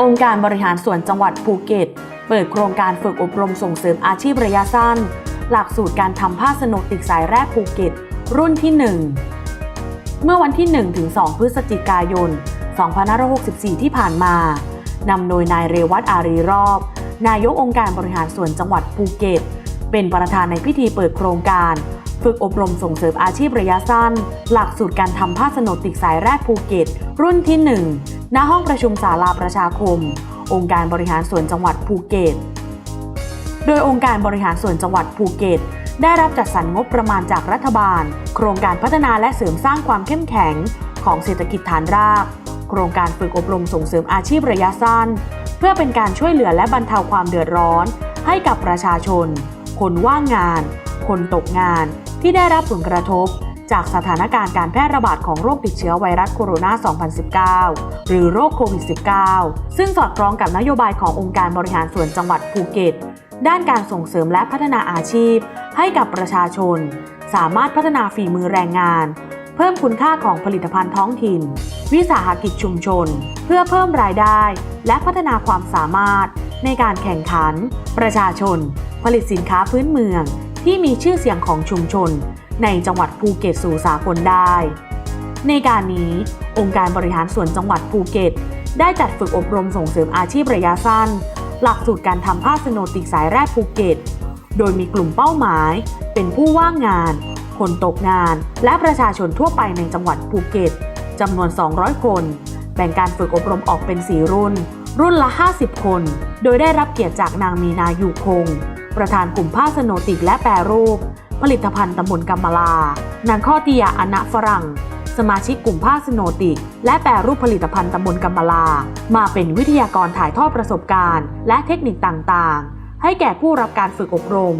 องค์การบริหารส่วนจังหวัดภูเก็ต เปิดโครงการฝึกอบรมส่งเสริมอาชีพระยะสั้น หลักสูตรการทำผ้าสโนติกสายแรกภูเก็ต รุ่นที่ 1 เมื่อวันที่1ถึง2พฤศจิกายน 2564 ที่ผ่านมานำโดยนายเรวัตอารีรอบ นายกองค์การบริหารส่วนจังหวัดภูเก็ต เป็นประธานในพิธีเปิดโครงการ ฝึกอบรมส่งเสริมอาชีพระยะสั้น หลักสูตรการทำผ้าสนติกสายแรกภูเก็ต รุ่นที่ 1 ณ ห้องประชุมศาลาประชาคม องค์การบริหารส่วนจังหวัดภูเก็ต โดยองค์การบริหารส่วนจังหวัดภูเก็ต ได้รับจัดสรรงบประมาณจากรัฐบาล โครงการพัฒนาและเสริมสร้างความเข้มแข็งของเศรษฐกิจฐานราก โครงการฝึกอบรมส่งเสริมอาชีพระยะสั้น เพื่อเป็นการช่วยเหลือและบรรเทาความเดือดร้อน ให้กับประชาชน คนว่างงาน คนตกงาน ที่ได้รับผลกระทบ จากสถานการณ์การแพร่ระบาดของโรคติดเชื้อไวรัสโคโรนา 2019 หรือโรคโควิด -19 ซึ่งสอดคล้องกับนโยบายขององค์การบริหารส่วนจังหวัดภูเก็ต ด้านการส่งเสริมและพัฒนาอาชีพ ให้กับประชาชน สามารถพัฒนาฝีมือแรงงาน เพิ่มคุณค่าของผลิตภัณฑ์ท้องถิ่น วิสาหกิจชุมชน เพื่อเพิ่มรายได้ และพัฒนาความสามารถ ในการแข่งขัน ประชาชน ผลิตสินค้าพื้นเมือง ที่มีชื่อเสียงของชุมชน ในจังหวัดภูเก็ตสู่สากลได้ ในการนี้องค์การบริหารส่วนจังหวัดภูเก็ต ได้จัดฝึกอบรมส่งเสริมอาชีพระยะสั้น หลักสูตรการทำผ้าสโนติกสายแรกภูเก็ต โดยมีกลุ่มเป้าหมาย เป็นผู้ว่างงาน คนตกงาน และประชาชนทั่วไปในจังหวัดภูเก็ตจำนวน 200 คน แบ่งการฝึกอบรมออกเป็น 4 รุ่น รุ่นละ 50 คน โดยได้รับเกียรติจากนางมีนาอยู่คง ประธานกลุ่มผ้าสโนติกและแปรรูป ผลิตภัณฑ์ตำบลกำมะลา นางข้อติยาอนะฝรั่ง สมาชิกกลุ่มผ้าสโนติก และแปรรูปผลิตภัณฑ์ตำบลกำมะลา มาเป็นวิทยากรถ่ายทอดประสบการณ์ และเทคนิคต่างๆ ให้แก่ผู้รับการฝึกอบรม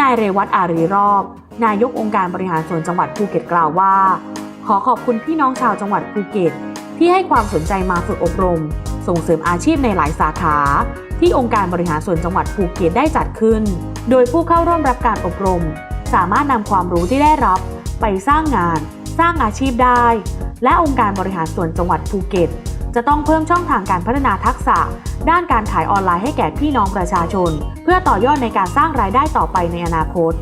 นายเรวัตอารีรอบ นายกองค์การบริหารส่วนจังหวัดภูเก็ตกล่าวว่า ขอขอบคุณพี่น้องชาวจังหวัดภูเก็ตที่ให้ความสนใจมาฝึกอบรม ส่งเสริมอาชีพในหลายสาขา ที่องค์การบริหารส่วนจังหวัดภูเก็ตได้จัดขึ้น โดยผู้เข้าร่วมรับการอบรม สามารถนำความรู้ที่ได้รับ ไปสร้างงาน สร้างอาชีพได้ และองค์การบริหารส่วนจังหวัดภูเก็ต จะต้องเพิ่มช่องทางการพัฒนาทักษะ ด้านการขายออนไลน์ให้แก่พี่น้องประชาชน เพื่อต่อยอดในการสร้างรายได้ต่อไปในอนาคต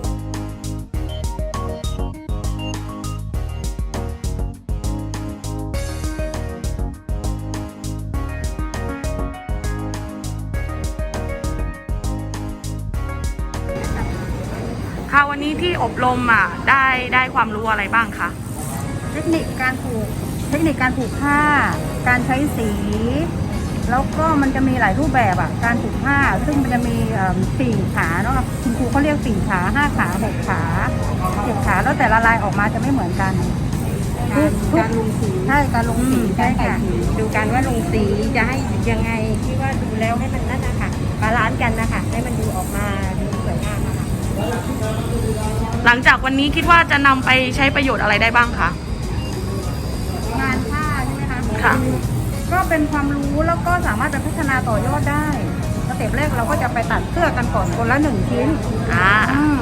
วันนี้ที่อบรมอะได้ได้ความรู้อะไรบ้างคะเทคนิคการผูกเทคนิคการผูกผ้า การใช้สี แล้วก็มันจะมีหลายรูปแบบอะการผูกผ้า ซึ่งมันจะมีเอิ่มสี่ขาเนาะคุณครูเขาเรียกสี่ขาห้าขาหกขาเจ็ดขาแล้วแต่ละลายออกมาจะไม่เหมือนกันทุกทุกการลงสีใช่การลงสีใช่ใช่ค่ะค่ะดูการว่าลงสีจะให้ยังไงที่ว่าดูแล้วให้มันนั่นนะคะบาลานซ์กันนะคะให้มันดูออกมาดู ลังจากวันนี้คิดว่าจะนำไปใช้ประโยชน์อะไรได้บ้างคะ งานผ้าใช่ไหมคะค่ะ ก็เป็นความรู้แล้วก็สามารถไปพัฒนาต่อยอดได้สเต็ปแรกเราก็จะไปตัดเสื้อกันก่อนคนละหนึ่งชิ้นอ่า อืม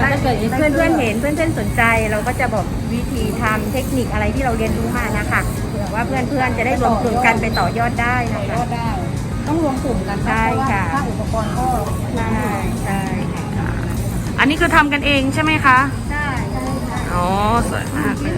ถ้าเกิดเพื่อนเพื่อนๆเห็นเพื่อนเพื่อนๆสนใจ เราก็จะบอกวิธีทำเทคนิคอะไรที่เราเรียนรู้มานะคะเผื่อว่าเพื่อนเพื่อนๆจะได้รวมกลุ่มกันไปต่อยอดได้นะก็คะได้ ต้องรวมกลุ่มกันใช่เพราะว่าค่ะค่าอุปกรณ์ก็ใช่ใช่ค่ะ อันนี้คือทำกันเองใช่ไหมคะ ใช่ใช่ใช่อ๋อ สวยมากเลย